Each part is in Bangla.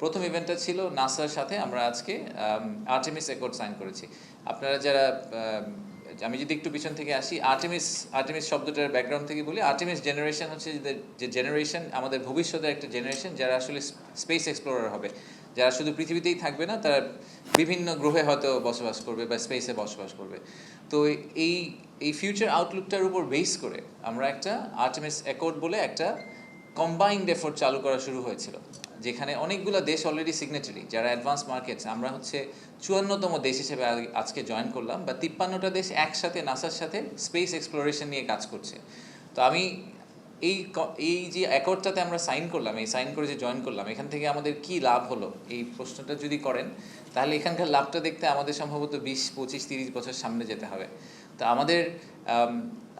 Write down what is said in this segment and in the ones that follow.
প্রথম ইভেন্টটা ছিল নাসার সাথে আমরা আজকে আর্টেমিস অ্যাকর্ড সাইন করেছি। আপনারা যারা, আমি যদি একটু পিছন থেকে আসি আর্টেমিস আর্টেমিস শব্দটার ব্যাকগ্রাউন্ড থেকে বলি আর্টেমিস জেনারেশন হচ্ছে যে- জেনারেশন আমাদের ভবিষ্যতের একটা জেনারেশন যারা আসলে স্পেস এক্সপ্লোরার হবে। যারা শুধু পৃথিবীতেই থাকবে না, তারা বিভিন্ন গ্রহে হয়তো বসবাস করবে বা স্পেসে বসবাস করবে। তো এই এই ফিউচার আউটলুকটার উপর বেস করে আমরা একটা আর্টেমিস অ্যাকর্ড বলে একটা কম্বাইন্ড এফোর্ট চালু করা শুরু হয়েছিল। যেখানে অনেকগুলো দেশ অলরেডি সিগনেটারি যারা অ্যাডভান্স মার্কেটস আমরা হচ্ছে চুয়ান্নতম দেশ হিসেবে আজকে জয়েন করলাম বা তিপ্পান্নটা দেশ একসাথে নাসার সাথে স্পেস এক্সপ্লোরেশন নিয়ে কাজ করছে। তো আমি এই এই যে অ্যাকর্ডটাতে আমরা সাইন করলাম এই সাইন করে যে জয়েন করলাম এখান থেকে আমাদের কি লাভ হলো? এই প্রশ্নটা যদি করেন তাহলে এখানকার লাভটা দেখতে আমাদের সম্ভবত বিশ পঁচিশ তিরিশ বছর সামনে যেতে হবে। তো আমাদের আম,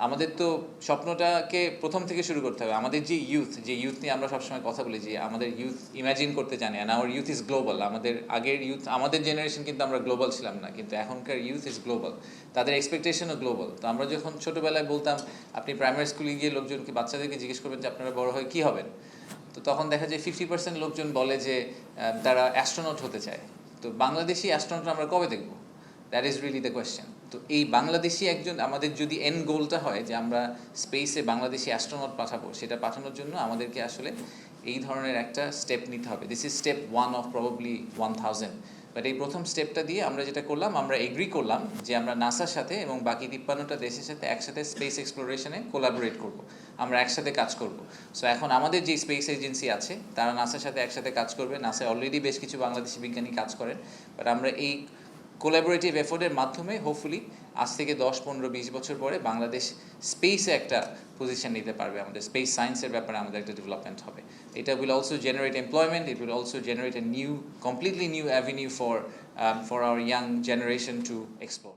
আমাদের তো স্বপ্নটাকে প্রথম থেকে শুরু করতে হবে। আমাদের যে ইউথ যে ইউথ নিয়ে আমরা সবসময় কথা বলি যে আমাদের ইউথ ইমাজিন করতে জানে না আওয়ার ইউথ ইজ গ্লোবাল আমাদের আগের ইউথ আমাদের জেনারেশন কিন্তু আমরা গ্লোবাল ছিলাম না, কিন্তু এখনকার ইউথ ইজ গ্লোবাল তাদের এক্সপেকটেশনও গ্লোবাল তো আমরা যখন ছোটোবেলায় বলতাম, আপনি প্রাইমারি স্কুলে গিয়ে লোকজনকে, বাচ্চাদেরকে জিজ্ঞেস করবেন যে আপনারা বড় হয়ে কী হবেন? তো তখন দেখা যায় ফিফটি পার্সেন্ট লোকজন বলে যে তারা অ্যাস্ট্রোনট হতে চায়। তো বাংলাদেশি অ্যাস্ট্রোনট আমরা কবে দেখব? That is really the question তো এই বাংলাদেশি একজন, আমাদের যদি এন গোলটা হয় যে আমরা স্পেসে বাংলাদেশি অ্যাস্ট্রোনট পাঠাবো, সেটা পাঠানোর জন্য আমাদেরকে আসলে এই ধরনের একটা স্টেপ নিতে হবে। This is step one of probably one thousand but এই প্রথম স্টেপটা দিয়ে আমরা যেটা করলাম, আমরা এগ্রি করলাম যে আমরা নাসার সাথে এবং বাকি তিপ্পান্নটা দেশের সাথে একসাথে স্পেস এক্সপ্লোরেশনে কোলাবোরেট করব। আমরা একসাথে কাজ করব। সো এখন আমাদের যে স্পেস এজেন্সি আছে, তারা নাসার সাথে একসাথে কাজ করবে। নাসায় অলরেডি বেশ কিছু বাংলাদেশি বিজ্ঞানী কাজ করেন। বাট আমরা এই কোলাবোরেটিভ এফোর্টের মাধ্যমে হোপফুলি আজ থেকে দশ, পনেরো, বিশ বছর পরে বাংলাদেশ স্পেসে একটা পজিশন নিতে পারবে। আমাদের স্পেস সায়েন্সের ব্যাপারে আমাদের একটা ডেভেলপমেন্ট হবে। এটা will also generate employment it will also generate a new completely new avenue for for our young generation to explore